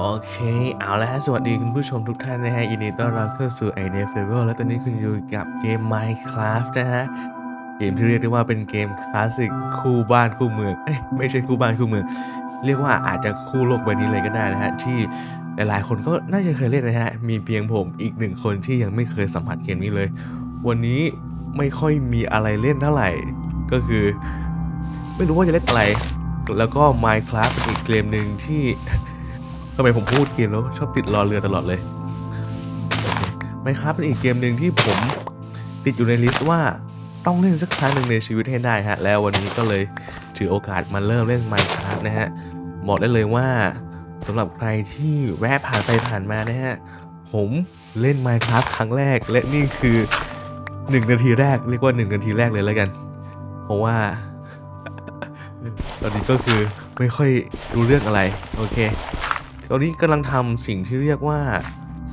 โอเค เอาละฮะ สวัสดีคุณผู้ชมทุกท่านนะฮะยินดีต้อนรับเข้าสู่ i d e f a b l e และตอนนี้คุณอยู่กับเกม Minecraft นะฮะ เกมที่เรียกได้ว่าเป็นเกมคลาสสิกคู่บ้านคู่เมืองไม่ใช่คู่บ้านคู่เมือง เรียกว่าอาจจะคู่โลกใบนี้เลยก็ได้นะฮะ ที่หลายๆ คนก็น่าจะเคยเล่นนะฮะ มีเพียงผมอีกหนึ่งคนที่ยังไม่เคยสัมผัสเกมนี้เลย วันนี้ไม่ค่อยมีอะไรเล่นเท่าไหร่ ก็คือ ไม่รู้ว่าจะเล่นอะไร แล้วก็ Minecraft เป็นอีกเกมหนึ่งที่ ทำไมผมพูดเกมแล้วชอบติดรอเรือตลอดเลยไมครับเป็นอีกเกมหนึ่งที่ผมติดอยู่ในลิสต์ว่าต้องเล่นสักครั้งหนึ่งในชีวิตให้ได้ฮะ แล้ววันนี้ก็เลยถือโอกาสมาเริ่มเล่น Minecraft นะฮะบอกได้เลยว่าสำหรับใครที่แวะผ่านไปผ่านมานะฮะ ผมเล่น Minecraft ครั้งแรก และนี่คือ 1 นาทีแรก เรียกว่า 1 นาทีแรกเลยแล้วกัน เพราะว่า ตอนนี้ก็คือไม่ค่อยรู้เรื่องอะไร โอเค ตอนนี้กำลังทำสิ่งที่เรียกว่า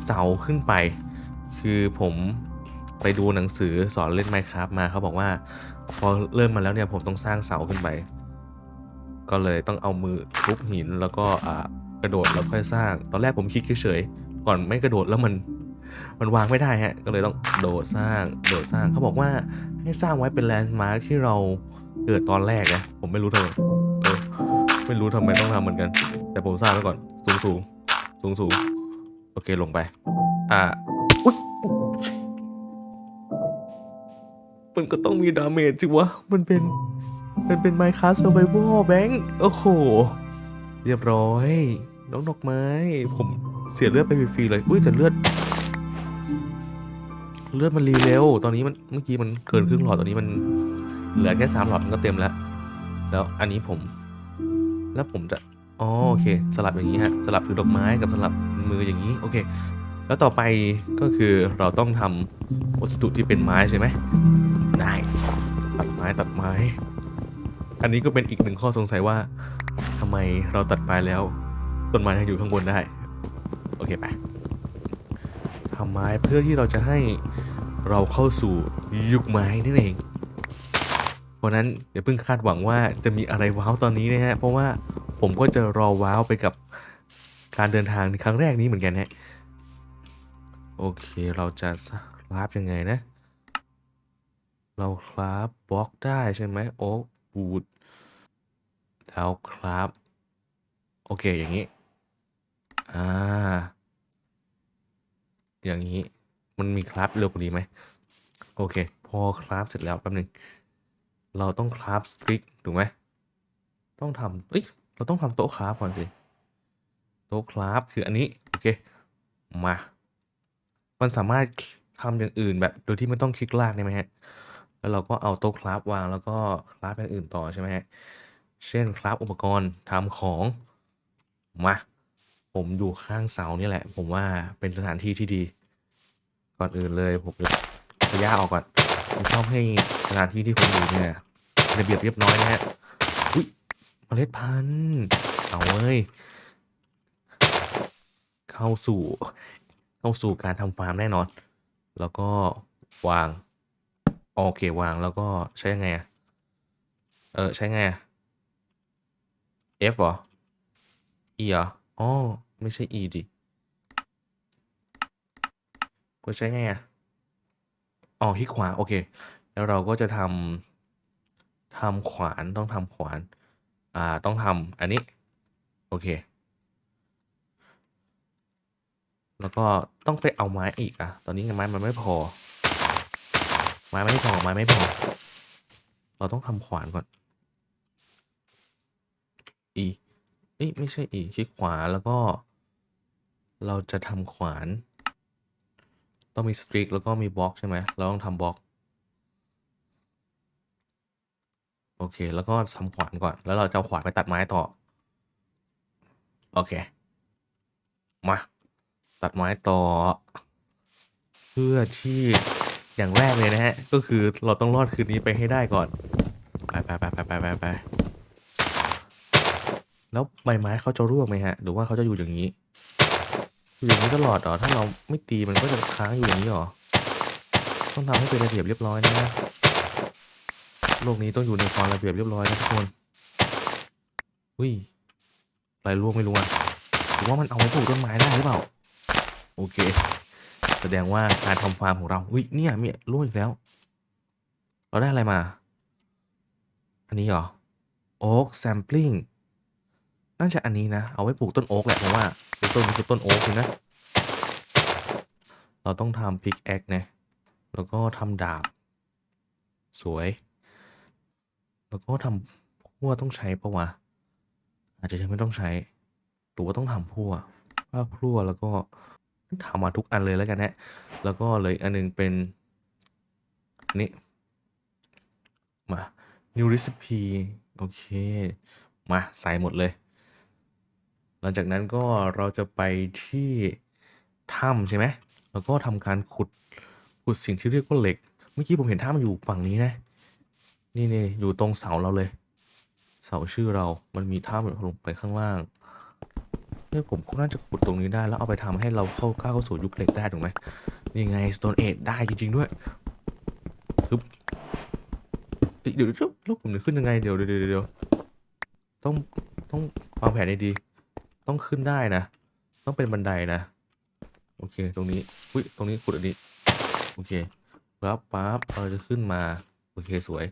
เสาขึ้นไป คือผมไปดูหนังสือสอนเล่น Minecraft มาเขาบอกว่าพอเริ่มมาแล้วเนี่ยผมต้องสร้างเสาขึ้นไป ก็เลยต้องเอามือทุบหินแล้วก็กระโดดแล้วค่อยสร้าง ตอนแรกผมคิดเฉยๆก่อนไม่กระโดดแล้วมันมันวางไม่ได้ฮะก็เลยต้องโดดสร้างโดดสร้างเขาบอกว่าให้สร้างไว้เป็นแลนด์มาร์คที่เราเกิดตอนแรกนะผมไม่รู้ทำไมเออไม่รู้ทำไมต้องทำเหมือนกัน แต่ผมสร้างไว้ก่อน สูงสูงสูงสูงโอเคลงไป อ่ามันก็ต้องมีดาเมจสิวะ มันเป็น มันเป็น Minecraft Survival แบงค์โอ้โห เรียบร้อย น้องดอกไม้ ผมเสียเลือดไปฟรีๆเลย อุ้ยแต่เลือด เลือดมันรีเร็ว ตอนนี้มันเมื่อกี้มันเกินครึ่งหลอด ตอนนี้มันเหลือแค่สามหลอดมันก็เต็มแล้ว แล้วอันนี้ผม แล้วผมจะ อ๋อโอเค สลับอย่างนี้ฮะสลับถือดอกไม้กับสลับมืออย่างนี้โอเค แล้วต่อไปก็คือเราต้องทำวัสดุที่เป็นไม้ใช่ไหมได้ตัดไม้ตัดไม้ อันนี้ก็เป็นอีกหนึ่งข้อสงสัยว่าทำไมเราตัดไม้แล้วต้นไม้ยังอยู่ข้างบนได้ โอเคไปทำไม้เพื่อที่เราจะให้เราเข้าสู่ยุคไม้นั่นเองเพราะนั้นอย่าเพิ่งคาดหวังว่าจะมีอะไรว้าวตอนนี้นะฮะเพราะว่า ผมก็จะรอว้าวไปกับการเดินทางในครั้งแรกนี้เหมือนกันฮะโอเคเราจะคราฟยังไงนะ เราคราฟบล็อกได้ใช่ไหมโอ๊กบูดแล้วคราฟโอเคอย่างนี้อ่าอย่างนี้มันมีคราฟเร็วกว่านี้ไหมโอเค พอคราฟเสร็จแล้วแป๊บนึง เราต้องคราฟสตริกถูกไหมต้องทำเอ้ย เราต้องทำโต๊ะคราฟก่อนสิ โต๊ะคราฟคืออันนี้ โอเค มา มันสามารถทำอย่างอื่นแบบโดยที่ไม่ต้องคลิกลากได้ไหมฮะ แล้วเราก็เอาโต๊ะคราฟวางแล้วก็คราฟอย่างอื่นต่อใช่ไหมฮะ เช่นคราฟอุปกรณ์ทำของ มา ผมอยู่ข้างเสานี่แหละ ผมว่าเป็นสถานที่ที่ดี ก่อนอื่นเลยผมขยะออกก่อนผมชอบให้สถานที่ที่ผมอยู่เนี่ยระเบียบเรียบร้อยนะฮะ เมล็ดพันธุ์เอาเว้ย เข้าสู่ เข้าสู่การทำฟาร์มแน่นอน แล้วก็วาง โอเควางแล้วก็ใช้ยังไงอะเออ ใช้ไงอะ F เหรอ E เหรออ๋อไม่ใช่ E ดิก็ใช้ไงอะอ๋อคลิกขวา โอเค แล้วเราก็จะทำทำขวานต้องทำขวาน อ่าต้องทำอันนี้ โอเค แล้วก็ต้องไปเอาไม้อีกอะตอนนี้ไม้มันไม่พอ ไม้ไม่พอไม้ไม่พอ เราต้องทำขวานก่อน E เอ้ยไม่ใช่ E คลิกขวาแล้วก็ เราจะทำขวาน ต้องมีสตริกแล้วก็มีบล็อกใช่ไหมเราต้องทำบล็อก โอเค แล้วก็ทำขวานก่อน แล้วเราจะขวานไปตัดไม้ต่อ โอเค มา ตัดไม้ต่อ เพื่อที่อย่างแรกเลยนะฮะ ก็คือเราต้องรอดคืนนี้ไปให้ได้ก่อน ไปไปไปไปไปไปไปแล้วใบไม้เขาจะร่วงไหมฮะ หรือว่าเขาจะอยู่อย่างนี้ อยู่อย่างนี้ตลอดเหรอ ถ้าเราไม่ตีมันก็จะค้างอยู่อย่างนี้เหรอ ต้องทำให้เป็นระเบียบเรียบร้อยนะ โลกนี้ต้องอยู่ในความระเบียบเรียบร้อยนะทุกคนอุ้ยอะไรร่วงไม่รู้อะรือว่ามันเอาไว้ปลูกต้นไม้ได้หรือเปล่า โอเค แสดงว่าการทำฟาร์มของเราอุ้ยเนี่ยมีร่วงอีกแล้ว เราได้อะไรมา อันนี้เหรอโอ๊กแซมปลิ n งน่าจะอันนี้นะ เอาไว้ปลูกต้นโอ๊กแหละเพราะว่าต้นมันคือต้นโอ๊กนะ เราต้องทำพิกแอคนะ แล้วก็ทำดาบ สวย แล้วก็ทำพั่วต้องใช้ปะวะ อาจจะยังไม่ต้องใช้หรือว่าต้องทำพั่วว่าพั่วแล้วก็ทำมาทุกอันเลยแล้วกันนะแล้วก็เลยอันหนึงเป็นอันนี้มา new recipe โอเค มาใส่หมดเลย หลังจากนั้นก็เราจะไปที่ถ้ำใช่ไหมแล้วก็ทำการขุดขุดสิ่งที่เรียกว่าเหล็ก เมื่อกี้ผมเห็นถ้ำอยู่ฝั่งนี้นะ นี่นี่อยู่ตรงเสาเราเลย เสาชื่อเรา มันมีถ้ำลงไปข้างล่างเนี่ยผมก็น่าจะขุดตรงนี้ได้แล้วเอาไปทำให้เราเข้าก้าวเข้าสู่ยุคเหล็กได้ถูกไหมนี่ไง Stone Age ได้จริงๆด้วยฮึบเดี๋ยวเดี๋ยวล้วผมจะขึ้นยังไงเดี๋ยวเดี๋ยวเดี๋ยวต้องต้องวางแผนให้ดี ต้องขึ้นได้นะ ต้องเป็นบันไดนะ โอเค ตรงนี้อุ้ยตรงนี้ขุดอันนี้ โอเคปั๊บปั๊บเราจะขึ้นมา อเคสวย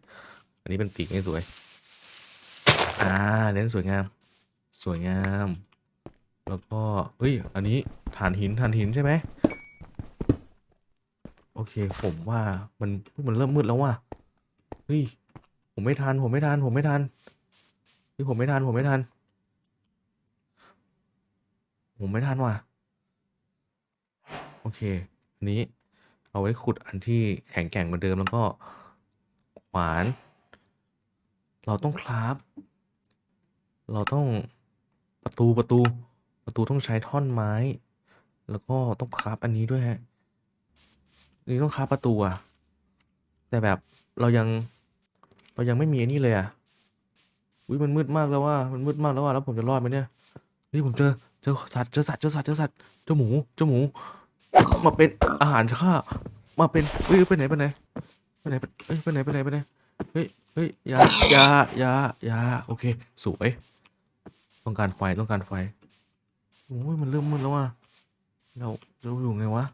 อันนี้เป็นปีกนี่สวย อ่าเน้นสวยงาม สวยงาม แล้วก็เฮ้ย อันนี้ฐานหินฐานหินใช่ไหมโอเค ผมว่ามันมันเริ่มมืดแล้วว่ะเฮ้ยผมไม่ทันผมไม่ทันผมไม่ทันเฮ้ยผมไม่ทันผมไม่ทันผมไม่ทันว่ะ โอเค อันนี้เอาไว้ขุดอันที่แข็งแกร่งเหมือนเดิมแล้วก็ วาน เราต้องคราฟเราต้องประตูประตูประตูต้องใช้ท่อนไม้ แล้วก็ต้องคราฟอันนี้ด้วยฮะนี่ต้องคราฟประตูอะแต่แบบเรายังเรายังไม่มีอันนี้เลยอะอุ้ยมันมืดมากแล้วว่ามันมืดมากแล้วว่าแล้วผมจะรอดไหมเนี่ยเฮ้ยผมเจอเจอสัตว์เจอสัตว์เจอสัตว์เจอสัตว์เจอหมูเจอหมู มาเป็นอาหารข้ามาเป็นเฮ้ยไปไหนไปไหน ไปไหนไปเฮ้ยไปไหนไปไหนไปไหนเฮ้ยเฮ้ยอยาอยาอยาอยาโอเค สวย ต้องการไฟต้องการไฟโอ้ยมันเริ่มมืดแล้วว่ะเราเราอยู่ไงวะ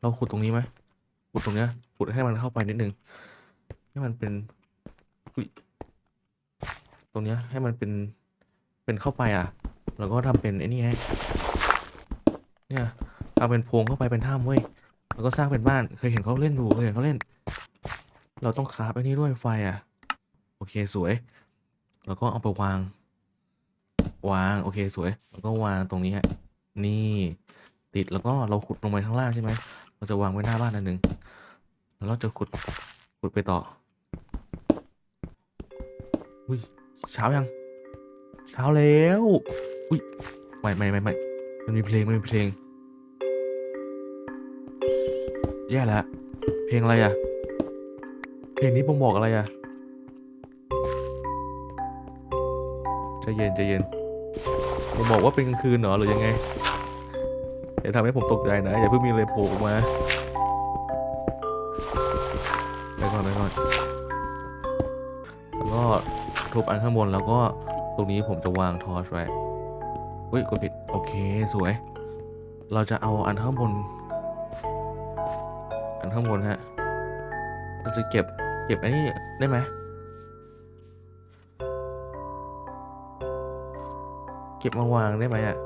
เราขุดตรงนี้ไหมขุดตรงเนี้ยขุดให้มันเข้าไปนิดนึงให้มันเป็นตรงเนี้ยให้มันเป็นเป็นเข้าไปอะแล้วก็ทำเป็นไอ้นี่ไงเนี่ยเอาเป็นโพรงเข้าไปเป็นถ้ำเว้ย แล้วก็สร้างเป็นบ้าน เคยเห็นเขาเล่นดูเคยเห็นเขาเล่น เราต้องคราฟไอ้นี่ด้วยไฟอะ โอเคสวย แล้วก็เอาไปวาง วางโอเคสวย แล้วก็วางตรงนี้ฮะ นี่ติดแล้วก็เราขุดลงไปข้างล่างใช่ไหม เราจะวางไว้หน้าบ้านอันหนึ่งแล้วเราจะขุดขุดไปต่อ อุ้ยเช้ายัง เช้าแล้ว อุ้ยไม่ไม่ไม่ไม่มันมีเพลงมันมีเพลง แย่แล้ว เพลงอะไรอะ เพลงนี้บ่งบอกอะไรอะใจเย็นใจเย็นผมบอกว่าเป็นกลางคืนเหรอหรือยังไงอย่าทำให้ผมตกใจนะ อย่าเพิ่งมีอะไรโผล่ออกมาไปก่อนไปก่อนแล้วก็ทุบอันข้างบนแล้วก็ตรงนี้ผมจะวางทอร์ชไว้อุ้ยกดผิด โอเค สวย เราจะเอาอันข้างบน ข้างบนฮะเราจะเก็บเก็บอันนี้ได้ไหมเก็บมาวางได้ไหมอะ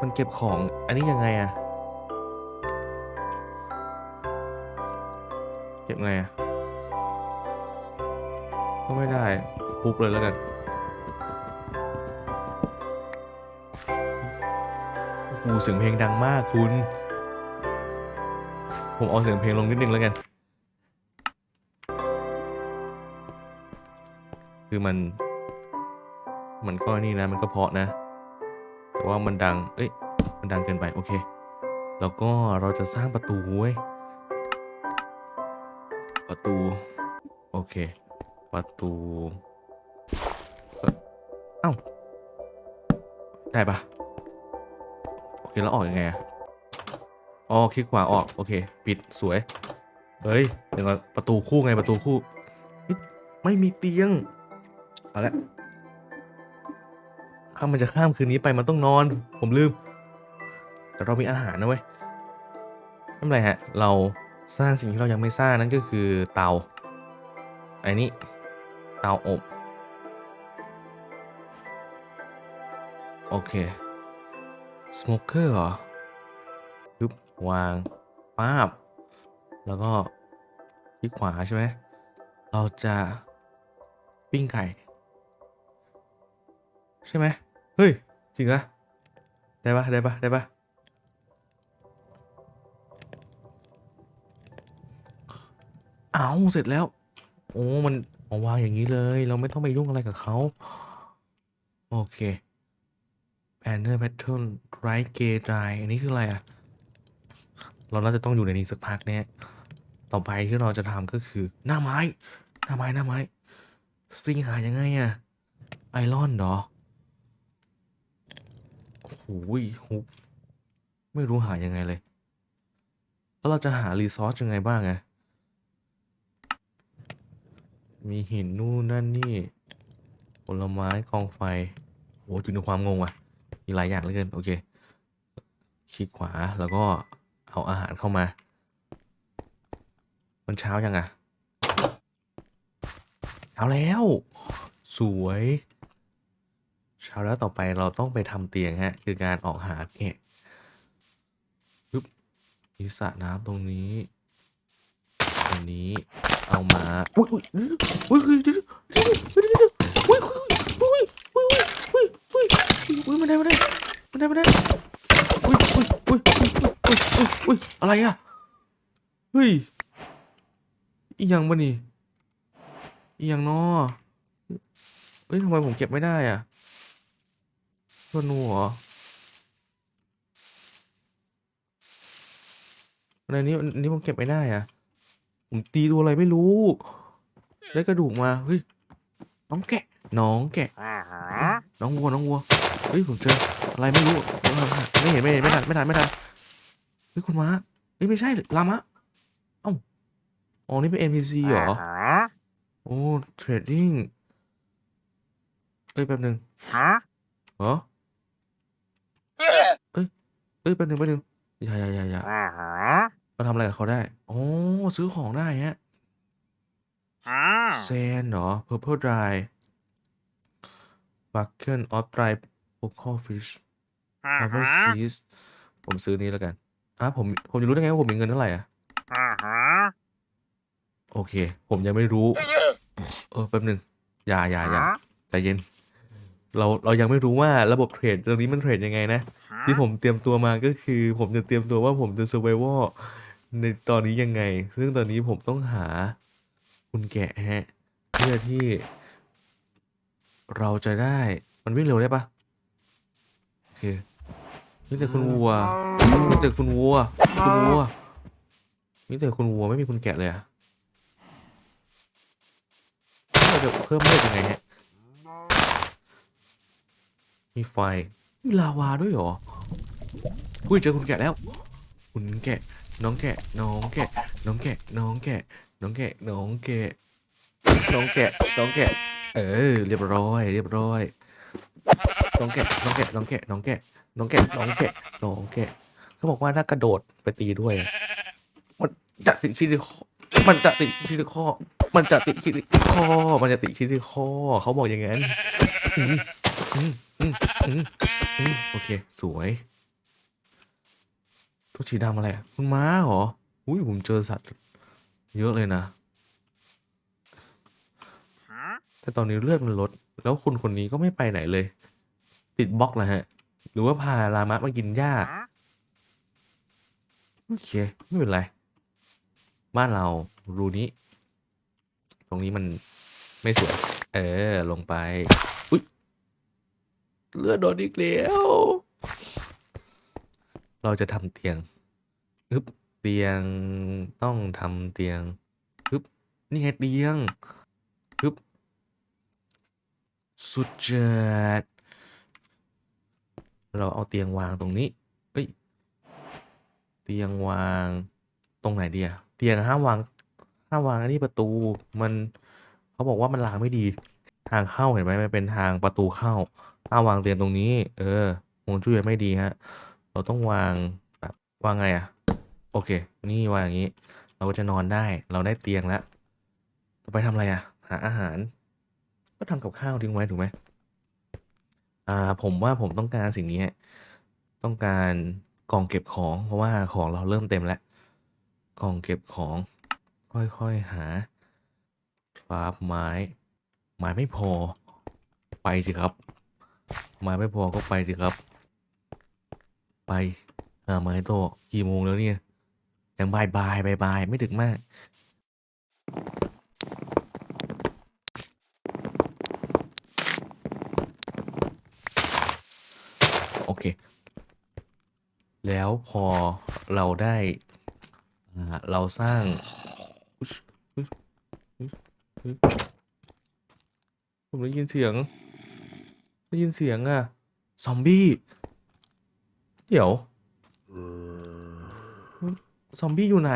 มันเก็บของอันนี้ยังไงอะเก็บไงอะก็ไม่ได้ปุ๊บเลยแล้วกัน หเสียงเพลงดังมากคุณ ผมเอาเสียงเพลงลงนิดนึงแล้วกัน คือมัน มันก็นี่นะ มันก็เพาะนะ แต่ว่ามันดัง เอ้ย มันดังเกินไป โอเค แล้วก็เราจะสร้างประตูเว้ย ประตู โอเค ประตูเอ้า ได้ปะ เคแล้วออกยังไงอะอ๋อคลิกขวาออก โอเค ปิดสวย เฮ้ยเดี๋ยวก่อนประตูคู่ไงประตูคู่ ไม่มีเตียงเอาละข้ามันจะข้ามคืนนี้ไปมันต้องนอน ผมลืม แต่เรามีอาหารนะเว้ยไม่เป็นไรฮะ เราสร้างสิ่งที่เรายังไม่สร้างนั่นก็คือเตาไอ้นี่เตาอบ โอเค สโมเกอร์เหรอปึ๊บวางป้าบ แล้วก็คลิกขวาใช่ไหม เราจะปิ้งไก่ ใช่ไหม เฮ้ย จริงอะได้ปะได้ปะได้ปะเอาเสร็จแล้ว โอ้ มันวางอย่างนี้เลย เราไม่ต้องไปยุ่งอะไรกับเขา โอเค banner pattern right gate dry อันนี้คืออะไรอะเราน่าจะต้องอยู่ในนี้สักพักแน่ต่อไปที่เราจะทำก็คือหน้าไม้ หน้าไม้หน้าไม้สตริงหายังไงอะไอรอนเหรอโอ้โหยฮุบไม่รู้หายังไงเลย แล้วเราจะหารีซอสยังไงบ้างอะมีหินนู่นนั่นนี่ผลไม้กองไฟโอ้จุดในความงงว่ะ มีหลายอย่างเหลือเกินโอเคคลิกขวาแล้วก็เอาอาหารเข้ามามันเช้ายังอะเช้าแล้ว สวยเช้าแล้วต่อไปเราต้องไปทำเตียงฮะ คือการออกหาแกะปึ๊บมีสระน้ำตรงนี้ตรงนี้เอามาอุ้ยอุ้ยอุ้ยอุ้ยเดี๋ยวเดี๋ยวเดี๋ยวเดี๋ยวเดี๋ยวอุ้ยอุ้ยอุ้ยอุ้ยอุ้ยอุ้ยอุ้ย มันได้มันได้มันได้มันได้อุ้ยอุ้ยอุ้ยอุ้ยอุ้ยอุ้ยอุ้ยอะไรอะเฮ้ยอีหยังบะนี่อีหยังนอเฮ้ยทำไมผมเก็บไม่ได้อะธนูเหรออะไรนี้อันนี้ผมเก็บไม่ได้อะผมตีตัวอะไรไม่รู้ ได้กระดูกมา เฮ้ย น้องแกะ น้องแกะ น้องวัว น้องวัว เฮ้ยผมเจออะไรไม่รู้ไม่เห็นไม่เห็นไม่ทันไม่ทันไม่ทันเฮ้ยคุณม้าเฮ้ยไม่ใช่ลามะเอ้าอ๋อนี่เป็น NPC เหรอโอ้เทรดดิ้งเอ้ยแป๊บหนึงเหรอเอ้ยแป๊บหนึงแป๊บหนึงอย่าอย่าอย่าอย่ามาทำอะไรกับเขาได้อ๋อซื้อของได้ฮะแซนเหรอ purple dry bucket of dry vocal fish purple seas ผมซื้อนี้แล้วกันอะผมผมจะรู้ได้ไงว่าผมมีเงินเท่าไหร่อะโอเค ผมยังไม่รู้ เออแป๊บหนึ่งอย่าอย่าอย่าใจเย็น เราเรายังไม่รู้ว่าระบบเทรดตรงนี้มันเทรดยังไงนะ ที่ผมเตรียมตัวมาก็คือ ผมจะเตรียมตัวว่าผมจะ survival ในตอนนี้ยังไง ซึ่งตอนนี้ผมต้องหาคุณแกะฮะ เพื่อที่ เราจะได้มันวิ่งเร็วได้ปะโอ เคนี่แต่คุณวัวนี่แต่คุณวัว คุณวัวนี่แต่คุณวัวไม่มีคุณแกะเลยอะเราจะเพิ่มเลือดยังไงฮะมีไฟมีลาวาด้วยเหรออุ้ยเจอคุณแกะแล้ว คุณแกะ น้องแกะ น้องแกะ น้องแกะ น้องแกะ น้องแกะ น้องแกะ น้องแกะ น้องแกะ เออ เรียบร้อย เรียบร้อย น้องแกะน้องแกะน้องแกะน้องแกะน้องแกะน้องแกะน้องแกะเขาบอกว่าถ้ากระโดดไปตีด้วย มันจะติดที่คอมันจะติดที่คอมันจะติดที่คอมันจะติดที่คอเขาบอกอย่างนั้นโอเค สวยตัวสีดำอะไรคุณม้าเหรออุ้ยผมเจอสัตว์ เยอะเลยนะแต่ตอนนี้เลือดมันลด แล้วคนคนนี้ก็ไม่ไปไหนเลย ติดบล็อกแล้วฮะ หรือว่าพาลามะมากินหญ้า โอเค ไม่เป็นไร บ้านเรารูนี้ ตรงนี้มันไม่สวย เออ ลงไป อุ้ยเลือดโดนอีกแล้ว เราจะทำเตียงฮึบเตียงต้องทำเตียงฮึบนี่ไงเตียงฮึบสุดเจิด เราเอาเตียงวางตรงนี้เอ้ยเตียงวางตรงไหนเดีอะเตียงห้ามวางห้ามวางอันนี้ประตูมันเขาบอกว่ามันลางไม่ดี ทางเข้าเห็นไหมมันเป็นทางประตูเข้าถ้าวางเตียงตรงนี้ เออฮวงจุ้ยไม่ดีฮะ เราต้องวางแบบวางไงอะโอเค นี่วางอย่างนี้ เราก็จะนอนได้ เราได้เตียงแล้วต่อไปทำอะไรอะหาอาหาร ก็ทำกับข้าวทิ้งไว้ถูกไหม อ่า ผมว่าผมต้องการสิ่งนี้ ต้องการกล่องเก็บของ เพราะว่าของเราเริ่มเต็มแล้ว กล่องเก็บของ ค่อยๆหาครับไม้ ไม้ไม่พอ ไปสิครับ ไม้ไม่พอก็ไปสิครับ ไปหาไม้โตกี่โมงแล้วเนี่ยยังบายบายบายบายไม่ดึกมาก เค แล้วพอเราได้เราสร้างผมได้ยินเสียง ได้ยินเสียงอะซอมบี้ เดี๋ยว ซอมบี้อยู่ไหน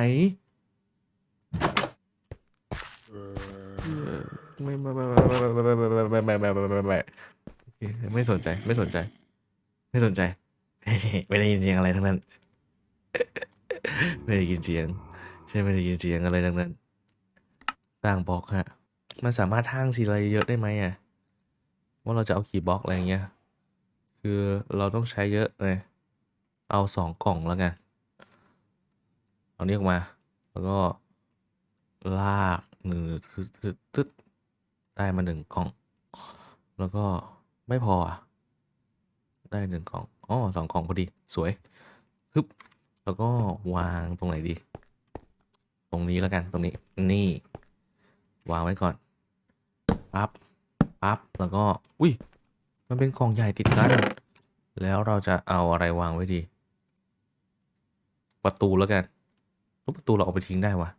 ไม่ไม่ไม่ไม่ไม่ไม่ไม่ไม่ไม่ไม่ไม่ไม่สนใจไม่สนใจ ไม่สนใจ ไม่ได้ยินเสียงอะไรทั้งนั้น ไม่ได้ยินเสียง ใช่ไม่ได้ยินเสียงอะไรทั้งนั้น สร้างบล็อกฮะ มันสามารถทั้งสีอะไรเยอะได้ไหมอะ ว่าเราจะเอากี่บล็อกอะไรอย่างเงี้ย คือเราต้องใช้เยอะเลย เอาสองกล่องแล้วกัน เอานี้ออกมา แล้วก็ลากหนึ่งตึ๊ดตึ๊ดตึ๊ดได้มาหนึ่งกล่อง แล้วก็ไม่พออะ ได้หนึ่งกล่องอ๋อสองกล่องพอดีสวยฮึบแล้วก็วางตรงไหนดี ตรงนี้แล้วกันตรงนี้นี่ วางไว้ก่อนปั๊บปั๊บแล้วก็อุ้ยมันเป็นกล่องใหญ่ติดกันแล้วเราจะเอาอะไรวางไว้ดี ประตูแล้วกันรูประตูเราเอาไปทิ้งได้วะ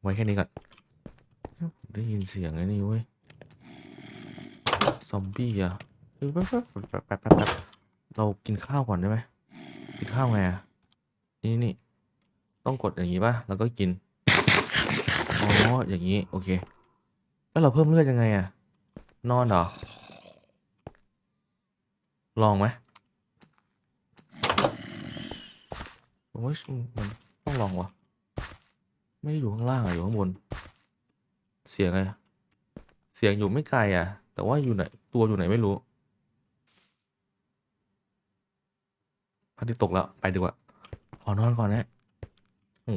ไว้แค่นี้ก่อนได้ยินเสียงไอ้นี่เว้ยซอมบี้อะ เออแป๊บแป๊บแป๊บแป๊บแป๊บเรากินข้าวก่อนได้ไหมกินข้าวไงอะนี่นี่ต้องกดอย่างนี้ป่ะแล้วก็กินอ๋ออย่างนี้โอเค แล้วเราเพิ่มเลือดยังไงอะ นอนเหรอ ลองไหมผมว่ามันต้องลองวะไม่ได้อยู่ข้างล่างอะอยู่ข้างบน เสียงไงเสียงอยู่ไม่ไกลอะ แต่ว่าอยู่ไหนตัวอยู่ไหนไม่รู้ พระอาทิตย์ตกแล้วไปดีกว่าขอนอนก่อนนะโอ้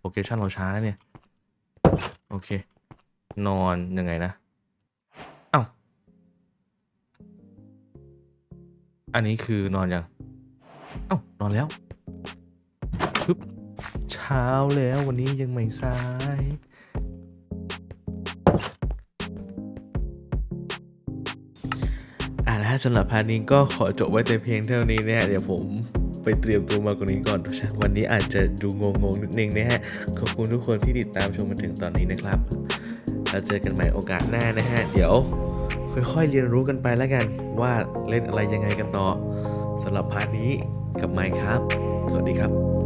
โลเคชั่นเราช้าแล้วเนี่ย โอเค นอนยังไงนะเอ้าอันนี้คือนอนยังเอ้านอนแล้วปึ๊บเช้าแล้ววันนี้ยังไม่สาย อ่าสำหรับพาร์ทนี้ก็ขอจบไว้แต่เพียงเท่านี้นะฮะเดี๋ยวผมไปเตรียมตัวมากกว่านี้ก่อน วันนี้อาจจะดูงงๆนิดนึงนะฮะ ขอบคุณทุกคนที่ติดตามชมมาถึงตอนนี้นะครับ แล้วเจอกันใหม่โอกาสหน้านะฮะ เดี๋ยวค่อยๆเรียนรู้กันไปแล้วกัน ว่าเล่นอะไรยังไงกันต่อสำหรับพาร์ทนี้กับไมค์ครับ สวัสดีครับ